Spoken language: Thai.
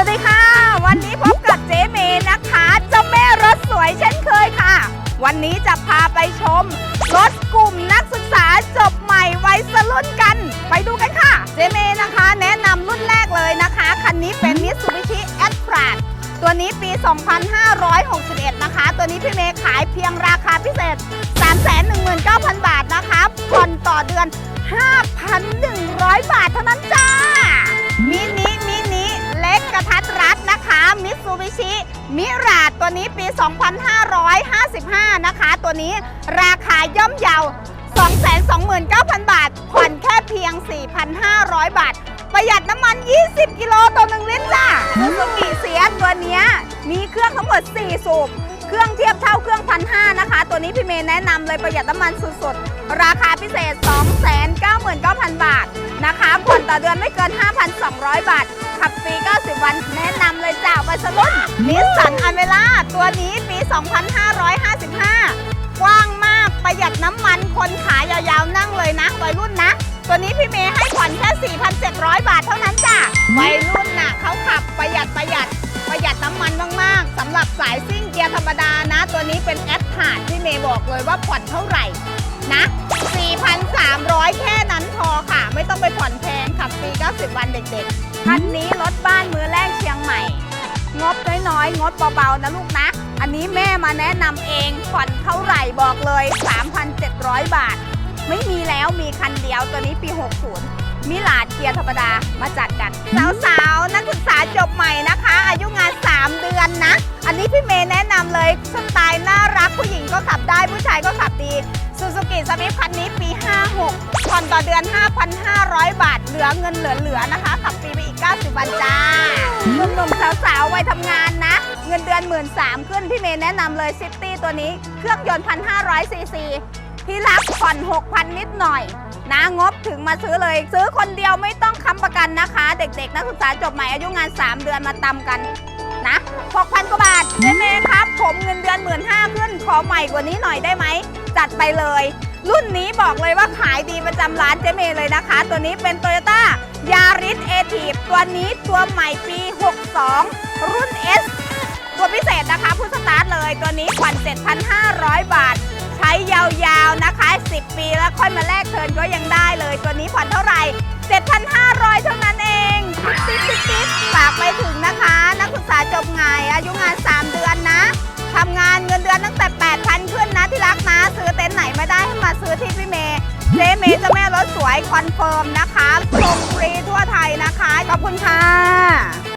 วัสดีค่ะ วันนี้พบกับเจ๊เมย์นะคะเจ้าแม่รถสวยเช่นเคยค่ะ วันนี้จะพาไปชม รถกลุ่มนักศึกษาจบใหม่วัยรุ่นกัน ไปดูกันค่ะ เจ๊เมย์นะคะ แนะนำรุ่นแรกเลยนะคะ คันนี้เป็น Mitsubishi a t r a ตัวนี้ปี 2561 นะคะ ตัวนี้พี่เมย์ขายเพียงราคาพิเศษ 319,000 บาทนะคะผ่อนต่อเดือน 5,100 บาทเท่านั้น มิชิมิราดตัวนี้ปี 2555 นะคะ ตัวนี้ราคาย่อมเยา 229,000 บาท ผ่อนแค่เพียง 4,500 บาท ประหยัดน้ำมัน 20 กิโลต่อ 1 ลิตรจ้าซูซูกิเสียตัวนี้มีเครื่องทั้งหมด 4 สูบเครื่องเทียบเท่าเครื่องพันห้านะคะ ตัวนี้พี่เมย์แนะนำเลยประหยัดน้ำมันสุดๆ ราคาพิเศษ 299,000 บาทนะคะผ่อน ต่อเดือนไม่เกิน 5,200 บาท ขับฟรี 90 วัน แนะนำเลยจ้าไปสลุนนิสสันอเมล่าตัวนี้ปี 2555 กว้างมากประหยัดน้ำมันคนขายาวๆนั่งเลยนะวัยรุ่นนะ ตัวนี้พี่เมย์ให้ผ่อนแค่ 4,700 บาทเท่านั้นจ้ะวัยรุ่นน่ะเขาขับประหยัดประหยัดประหยัดน้ำมันมากๆสำหรับสายซิ่งเกียร์ธรรมดานะ ตัวนี้เป็นแอดถาดที่เมย์บอกเลยว่าผ่อนเท่าไหร่นะ 4,300 แค่นั้นพอค่ะ ไม่ต้องไปผ่อนแพง ขับฟรี 90 วันเด็กๆ คันนี้รถบ้านมือแรกเชียงใหม่ งบน้อยๆ งบเบาๆ นะลูกนะ อันนี้แม่มาแนะนำเองผ่อนเท่าไหร่บอกเลย 3,700 บาท ไม่มีแล้วมีคันเดียวตัวนี้ปี 60 มิลาดเกียร์ธรรมดามาจัดกัน สาวๆ นักศึกษาจบใหม่นะคะ อายุงาน 3 เดือนนะ อันนี้พี่เมย์แนะนำเลยสไตล์น่ารักผู้หญิงก็ขับได้ผู้ชายก็ขับดีซูซูกิสวิฟคันนี้ปี 56 ผ่อนต่อเดือน 5,500 บาท เหลือเงินเหลือๆนะคะขับฟรีไปอีก 90 วันจ้าหนุ่มๆสาวๆวัยทำงานนะ เงินเดือน 1 3ื่นขึ้นพี่เมย์แนะนำเลยซิตี้ตัวนี้ เครื่องยนต์ 1,500ซีซีที่รักผ่อน 6,000 นิดหน่อย นะงบถึงมาซื้อเลย ซื้อคนเดียวไม่ต้องค้ำประกันนะคะ เด็กๆ นักศึกษาจบใหม่อายุงาน 3 เดือนมาตำกันนะ 6,000 กว่าบาทเจเมย์ครับ ผมเงินเดือน 1 5ื่นขึ้นขอใหม่กว่านี้หน่อยได้ไหม จัดไปเลย รุ่นนี้บอกเลยว่าขายดีประจำร้านเจเมเลยนะคะ ตัวนี้เป็น t o y ยต้ายาริสเอทีตัวนี้ตัวใหม่ปี 62 รุ่น S ตัวพิเศษนะคะผู้สตาร์ทเลยตัวนี้ผ่อน7,500 บาท ใช้ยาวๆนะคะ 10 ปีแล้วค่อยมาแลกเทิร์นก็ยังได้เลย ตัวนี้ผ่อนเท่าไหร่ 7,500 เท่านั้นเองื้อที่พี่เมย์เจ๊เมย์เจ้าแม่รถสวยคอนเฟิร์มนะคะส่งฟรีทั่วไทยนะคะ ขอบคุณค่ะ